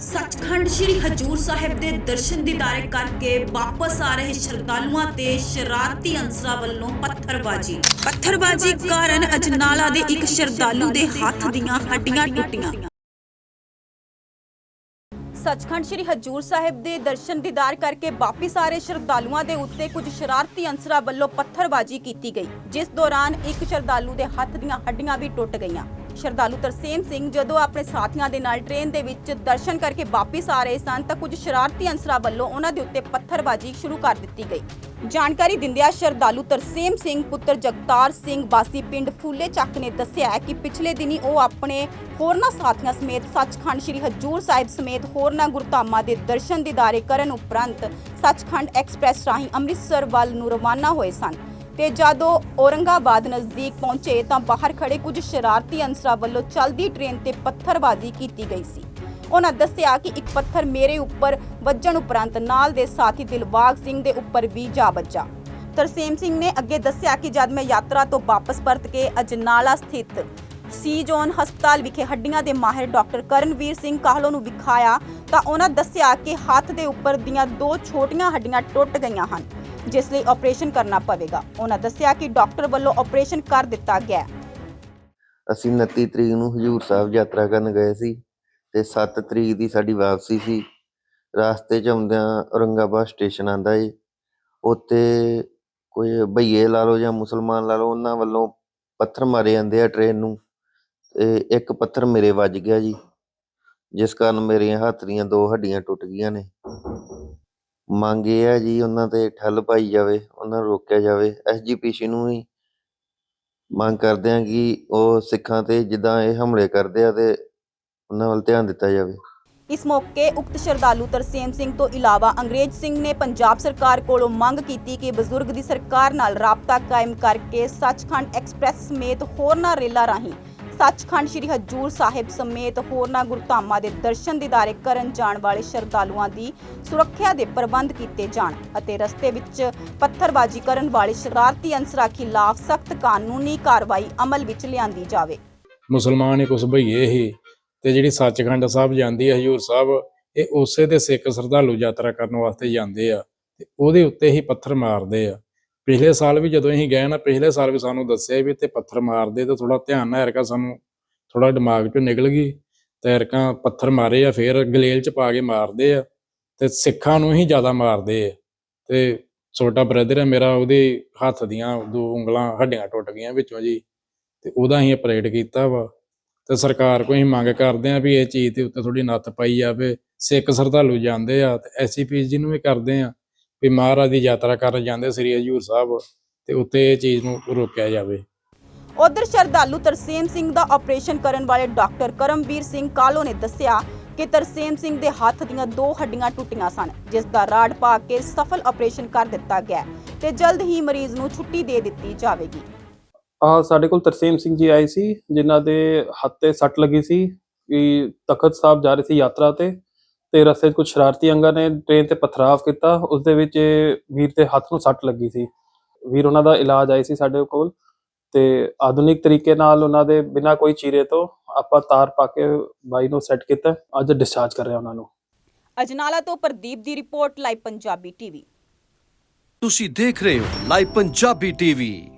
ਸੱਚਖੰਡ ਸ੍ਰੀ ਹਜੂਰ ਸਾਹਿਬ ਦੇ ਦਰਸ਼ਨ ਦੀਦਾਰੇ ਕਰਕੇ ਵਾਪਸ ਆ ਰਹੇ ਸ਼ਰਧਾਲੂਆਂ ਤੇ ਸ਼ਰਾਰਤੀ ਅੰਸਰਾਂ ਵੱਲੋਂ ਪੱਥਰਬਾਜ਼ੀ। ਪੱਥਰਬਾਜ਼ੀ ਕਾਰਨ ਅਜਨਾਲਾ ਦੇ ਇੱਕ ਸ਼ਰਧਾਲੂ ਦੇ ਹੱਥ ਦੀਆਂ ਹੱਡੀਆਂ ਟੁੱਟੀਆਂ। ਸੱਚਖੰਡ ਸ੍ਰੀ ਹਜੂਰ ਸਾਹਿਬ ਦੇ ਦਰਸ਼ਨ ਦੀਦਾਰ ਕਰਕੇ ਵਾਪਿਸ ਆ ਰਹੇ ਸ਼ਰਧਾਲੂਆਂ ਦੇ ਉੱਤੇ ਕੁਝ ਸ਼ਰਾਰਤੀ ਅੰਸਰਾਂ ਵੱਲੋਂ ਪੱਥਰਬਾਜ਼ੀ ਕੀਤੀ ਗਈ, ਜਿਸ ਦੌਰਾਨ ਇੱਕ ਸ਼ਰਧਾਲੂ ਦੇ ਹੱਥ ਦੀਆਂ ਹੱਡੀਆਂ ਵੀ ਟੁੱਟ ਗਈਆਂ। ਸ਼ਰਧਾਲੂ ਤਰਸੇਮ ਸਿੰਘ ਜਦੋਂ ਆਪਣੇ ਸਾਥੀਆਂ ਦੇ ਨਾਲ ਟ੍ਰੇਨ ਦੇ ਵਿੱਚ ਦਰਸ਼ਨ ਕਰਕੇ ਵਾਪਿਸ ਆ ਰਹੇ ਸਨ ਤਾਂ ਕੁਝ ਸ਼ਰਾਰਤੀ ਅਨਸਰਾਂ ਵੱਲੋਂ ਉਹਨਾਂ ਦੇ ਉੱਤੇ ਪੱਥਰਬਾਜ਼ੀ ਸ਼ੁਰੂ ਕਰ ਦਿੱਤੀ ਗਈ। ਜਾਣਕਾਰੀ ਦਿੰਦਿਆਂ ਸ਼ਰਧਾਲੂ ਤਰਸੇਮ ਸਿੰਘ, ਪੁੱਤਰ ਜਗਤਾਰ ਸਿੰਘ, ਵਾਸੀ ਪਿੰਡ ਫੂਲੇ ਚੱਕ ਨੇ ਦੱਸਿਆ ਹੈ ਕਿ ਪਿਛਲੇ ਦਿਨੀ ਉਹ ਆਪਣੇ ਹੋਰਨਾਂ ਸਾਥੀਆਂ ਸਮੇਤ ਸੱਚਖੰਡ ਸ੍ਰੀ ਹਜੂਰ ਸਾਹਿਬ ਸਮੇਤ ਹੋਰਨਾਂ ਗੁਰਧਾਮਾਂ ਦੇ ਦਰਸ਼ਨ ਦੀਦਾਰੇ ਕਰਨ ਉਪਰੰਤ ਸੱਚਖੰਡ ਐਕਸਪ੍ਰੈਸ ਰਾਹੀਂ ਅੰਮ੍ਰਿਤਸਰ ਵੱਲ ਨੂੰ ਰਵਾਨਾ ਹੋਏ ਸਨ। ਤੇ ਜਦੋਂ ਔਰੰਗਾਬਾਦ ਨਜ਼ਦੀਕ ਪਹੁੰਚੇ ਤਾਂ ਬਾਹਰ ਖੜੇ ਕੁਝ ਸ਼ਰਾਰਤੀ ਅਨਸਰਾਂ ਵੱਲੋਂ ਚਲਦੀ ਟ੍ਰੇਨ ਤੇ ਪੱਥਰਬਾਜ਼ੀ ਕੀਤੀ ਗਈ ਸੀ। ਉਹਨਾਂ ਦੱਸਿਆ ਕਿ ਇੱਕ ਪੱਥਰ ਮੇਰੇ ਉੱਪਰ ਵੱਜਣ ਉਪਰੰਤ ਨਾਲ ਦੇ ਸਾਥੀ ਦਿਲਬਾਗ ਸਿੰਘ ਦੇ ਉੱਪਰ ਵੀ ਜਾ ਵੱਜਾ। ਤਰਸੇਮ ਸਿੰਘ ਨੇ ਅੱਗੇ ਦੱਸਿਆ ਕਿ ਜਦ ਮੈਂ ਯਾਤਰਾ ਤੋਂ ਵਾਪਸ ਪਰਤ ਕੇ ਅਜਨਾਲਾ ਸਥਿਤ ਸੀ ਜ਼ੋਨ ਹਸਪਤਾਲ ਵਿਖੇ ਹੱਡੀਆਂ ਦੇ ਮਾਹਿਰ ਡਾਕਟਰ ਕਰਨਵੀਰ ਸਿੰਘ ਕਾਹਲੋ ਨੂੰ ਵਿਖਾਇਆ ਤਾਂ ਉਹਨਾਂ ਦੱਸਿਆ ਕਿ ਹੱਥ ਦੇ ਉੱਪਰ ਦੀਆਂ ਦੋ ਛੋਟੀਆਂ ਹੱਡੀਆਂ ਟੁੱਟ ਗਈਆਂ ਹਨ। ਜਿਸ ਲਈ ਆਪਰੇਸ਼ਨ ਕਰਨਾ ਪਵੇਗਾ। ਉਹਨਾਂ ਦੱਸਿਆ ਕਿ ਡਾਕਟਰ ਵੱਲੋਂ ਆਪਰੇਸ਼ਨ ਕਰ ਦਿੱਤਾ ਗਿਆ ਅਸੀਂ 29 ਤਰੀਕ ਨੂੰ ਹਜੂਰ ਸਾਹਿਬ ਯਾਤਰਾ ਕਰਨ ਗਏ ਸੀ ਤੇ 7 ਤਰੀਕ ਦੀ ਸਾਡੀ ਵਾਪਸੀ ਸੀ। ਰਾਸਤੇ 'ਚ ਆਉਂਦਿਆਂ ਔਰੰਗਾਬਾਦ ਸਟੇਸ਼ਨ ਆਂਦਾ ਏ। ਉੱਥੇ ਕੋਈ ਭਈਏ ਲਾ ਲਓ ਜਾਂ ਮੁਸਲਮਾਨ ਲਾ ਲਓ, ਉਹਨਾਂ ਵੱਲੋਂ ਪੱਥਰ ਮਾਰੇ ਜਾਂਦੇ ਆ ਟ੍ਰੇਨ ਨੂੰ ਤੇ ਇੱਕ ਪੱਥਰ ਮੇਰੇ ਵੱਜ ਗਿਆ ਜੀ, ਜਿਸ ਕਾਰਨ ਮੇਰੀਆਂ ਹੱਥ ਦੀਆਂ ਦੋ ਹੱਡੀਆਂ ਟੁੱਟ ਗਈਆਂ ਨੇ। ਮੰਗ ਇਹ ਹੈ ਜੀ ਉਹਨਾਂ ਤੇ ਠੱਲ ਪਾਈ ਜਾਵੇ, ਉਹਨਾਂ ਨੂੰ ਰੋਕਿਆ ਜਾਵੇ। ਐਸਜੀਪੀਸੀ ਨੂੰ ਵੀ ਮੰਗ ਕਰਦੇ ਹਾਂ ਕਿ ਉਹ ਸਿੱਖਾਂ ਤੇ ਜਿੱਦਾਂ ਇਹ ਹਮਲੇ ਕਰਦੇ ਆ ਤੇ ਉਹਨਾਂ ਵੱਲ ਧਿਆਨ ਦਿੱਤਾ ਜਾਵੇ। ਇਸ ਮੌਕੇ ਉਕਤ ਸ਼ਰਧਾਲੂ ਤਰਸੇਮ ਸਿੰਘ ਤੋਂ ਇਲਾਵਾ ਅੰਗਰੇਜ਼ ਸਿੰਘ ਨੇ ਪੰਜਾਬ ਸਰਕਾਰ ਕੋਲੋਂ ਮੰਗ ਕੀਤੀ ਕਿ ਬਜ਼ੁਰਗ ਦੀ ਸਰਕਾਰ ਨਾਲ ਰਾਬਤਾ ਕਾਇਮ ਕਰਕੇ ਸੱਚਖੰਡ ਐਕਸਪ੍ਰੈਸ ਸਮੇਤ ਹੋਰਨਾਂ ਰੇਲਾਂ ਰਾਹੀਂ ਸੱਚਖੰਡ ਸ੍ਰੀ ਹਜੂਰ ਸਾਹਿਬ ਸਮੇਤ ਹੋਰਨਾਂ ਗੁਰਧਾਮਾਂ ਦੇ ਦਰਸ਼ਨ ਦੀਦਾਰੇ ਕਰਨ ਜਾਣ ਵਾਲੇ ਸ਼ਰਧਾਲੂਆਂ ਦੀ ਸੁਰੱਖਿਆ ਦੇ ਪ੍ਰਬੰਧ ਕੀਤੇ ਜਾਣ ਅਤੇ ਰਸਤੇ ਵਿੱਚ ਪੱਥਰਬਾਜ਼ੀ ਕਰਨ ਵਾਲੇ ਸ਼ਰਾਰਤੀ ਅੰਸਰਾਂ ਖਿਲਾਫ ਸਖਤ ਕਾਨੂੰਨੀ ਕਾਰਵਾਈ ਅਮਲ ਵਿੱਚ ਲਿਆਂਦੀ ਜਾਵੇ। ਮੁਸਲਮਾਨ ਹੀ ਕੁਛ ਭਈਏ ਹੀ ਤੇ ਜਿਹੜੀ ਸੱਚਖੰਡ ਸਾਹਿਬ ਜਾਂਦੀ ਹੈ, ਹਜੂਰ ਸਾਹਿਬ, ਇਹ ਉਸੇ ਦੇ ਸਿੱਖ ਸ਼ਰਧਾਲੂ ਯਾਤਰਾ ਕਰਨ ਵਾਸਤੇ ਜਾਂਦੇ ਆ ਤੇ ਉਹਦੇ ਉੱਤੇ ਹੀ ਪੱਥਰ ਮਾਰਦੇ ਆ। ਪਿਛਲੇ ਸਾਲ ਵੀ ਜਦੋਂ ਅਸੀਂ ਗਏ ਨਾ, ਪਿਛਲੇ ਸਾਲ ਵੀ ਸਾਨੂੰ ਦੱਸਿਆ ਵੀ ਇੱਥੇ ਪੱਥਰ ਮਾਰਦੇ ਤੇ ਥੋੜਾ ਧਿਆਨ ਨਾਲ ਐਰਕਾ ਸਾਨੂੰ ਥੋੜਾ ਦਿਮਾਗ 'ਚੋਂ ਨਿਕਲ ਗਈ ਤੇ ਐਰਕਾ ਪੱਥਰ ਮਾਰੇ ਆ, ਫੇਰ ਗਲੇਲ 'ਚ ਪਾ ਕੇ ਮਾਰਦੇ ਆ ਤੇ ਸਿੱਖਾਂ ਨੂੰ ਹੀ ਜ਼ਿਆਦਾ ਮਾਰਦੇ ਆ। ਤੇ ਛੋਟਾ ਬ੍ਰਦਰ ਹੈ ਮੇਰਾ, ਉਹਦੇ ਹੱਥ ਦੀਆਂ ਦੋ ਉਂਗਲਾਂ ਹੱਡੀਆਂ ਟੁੱਟ ਗਈਆਂ ਵਿੱਚੋਂ ਜੀ ਤੇ ਉਹਦਾ ਅਸੀਂ ਆਪਰੇਟ ਕੀਤਾ ਵਾ। ਤੇ ਸਰਕਾਰ ਕੋਲ ਅਸੀਂ ਮੰਗ ਕਰਦੇ ਆ ਵੀ ਇਹ ਚੀਜ਼ ਦੇ ਉੱਤੇ ਥੋੜੀ ਨੱਥ ਪਾਈ ਜਾਵੇ, ਸਿੱਖ ਸ਼ਰਧਾਲੂ ਜਾਂਦੇ ਆ ਤੇ ਐਸਸੀਪੀ ਜੀ ਨੂੰ ਵੀ ਕਰਦੇ ਆ ਵੀ ਮਹਾਰਾਜ ਦੀ ਯਾਤਰਾ ਕਰਨ ਜਾਂਦੇ ਸ੍ਰੀ ਹਜੂਰ ਸਾਹਿਬ ਤੇ ਉੱਤੇ ਇਹ ਚੀਜ਼ ਨੂੰ ਰੋਕਿਆ ਜਾਵੇ। ਉਧਰ ਸ਼ਰਧਾਲੂ ਤਰਸੇਮ ਸਿੰਘ ਦਾ ਆਪਰੇਸ਼ਨ ਕਰਨ ਵਾਲੇ ਡਾਕਟਰ ਕਰਮਵੀਰ ਸਿੰਘ ਕਾਲੋ ਨੇ ਦੱਸਿਆ ਕਿ ਤਰਸੇਮ ਸਿੰਘ ਦੇ ਹੱਥ ਦੀਆਂ ਦੋ ਹੱਡੀਆਂ ਟੁੱਟੀਆਂ ਸਨ ਜਿਸ ਦਾ ਰਾੜ ਪਾ ਕੇ ਸਫਲ ਆਪਰੇਸ਼ਨ ਕਰ ਦਿੱਤਾ ਗਿਆ ਤੇ ਜਲਦ ਹੀ ਮਰੀਜ਼ ਨੂੰ ਛੁੱਟੀ ਦੇ ਦਿੱਤੀ ਜਾਵੇਗੀ। ਆ ਸਾਡੇ ਕੋਲ ਤਰਸੇਮ ਸਿੰਘ ਜੀ ਆਏ ਸੀ ਜਿਨ੍ਹਾਂ ਦੇ ਹੱਥ ਤੇ ਸੱਟ ਲੱਗੀ ਸੀ ਕਿ ਤਖਤ ਸਾਹਿਬ ਜਾ ਰਹੇ ਸੀ ਯਾਤਰਾ ਤੇ। ਤੇ ਰਸਤੇ 'ਚ ਕੁਝ ਸ਼ਰਾਰਤੀ ਅੰਗਾਂ ਨੇ ਟ੍ਰੇਨ ਤੇ ਪਥਰਾਵ ਕੀਤਾ। ਉਸ ਦੇ ਵਿੱਚ ਵੀਰ ਦੇ ਹੱਥ ਨੂੰ ਸੱਟ ਲੱਗੀ ਸੀ। ਵੀਰ ਉਹਨਾਂ ਦਾ ਇਲਾਜ ਆਈ ਸੀ ਸਾਡੇ ਕੋਲ ਤੇ ਆਧੁਨਿਕ ਤਰੀਕੇ ਨਾਲ ਉਹਨਾਂ ਦੇ ਬਿਨਾਂ ਕੋਈ ਚੀਰੇ ਤੋਂ ਆਪਾਂ ਤਾਰ ਪਾ ਕੇ ਬਾਈ ਨੂੰ ਸੈੱਟ ਕੀਤਾ। ਅੱਜ ਡਿਸਚਾਰਜ ਕਰ ਰਹੇ ਉਹਨਾਂ ਨੂੰ। ਅਜਨਾਲਾ ਤੋਂ ਪ੍ਰਦੀਪ ਦੀ ਰਿਪੋਰਟ ਲਾਈਵ ਪੰਜਾਬੀ ਟੀਵੀ। ਤੁਸੀਂ ਦੇਖ ਰਹੇ ਹੋ ਲਾਈਵ ਪੰਜਾਬੀ ਟੀਵੀ।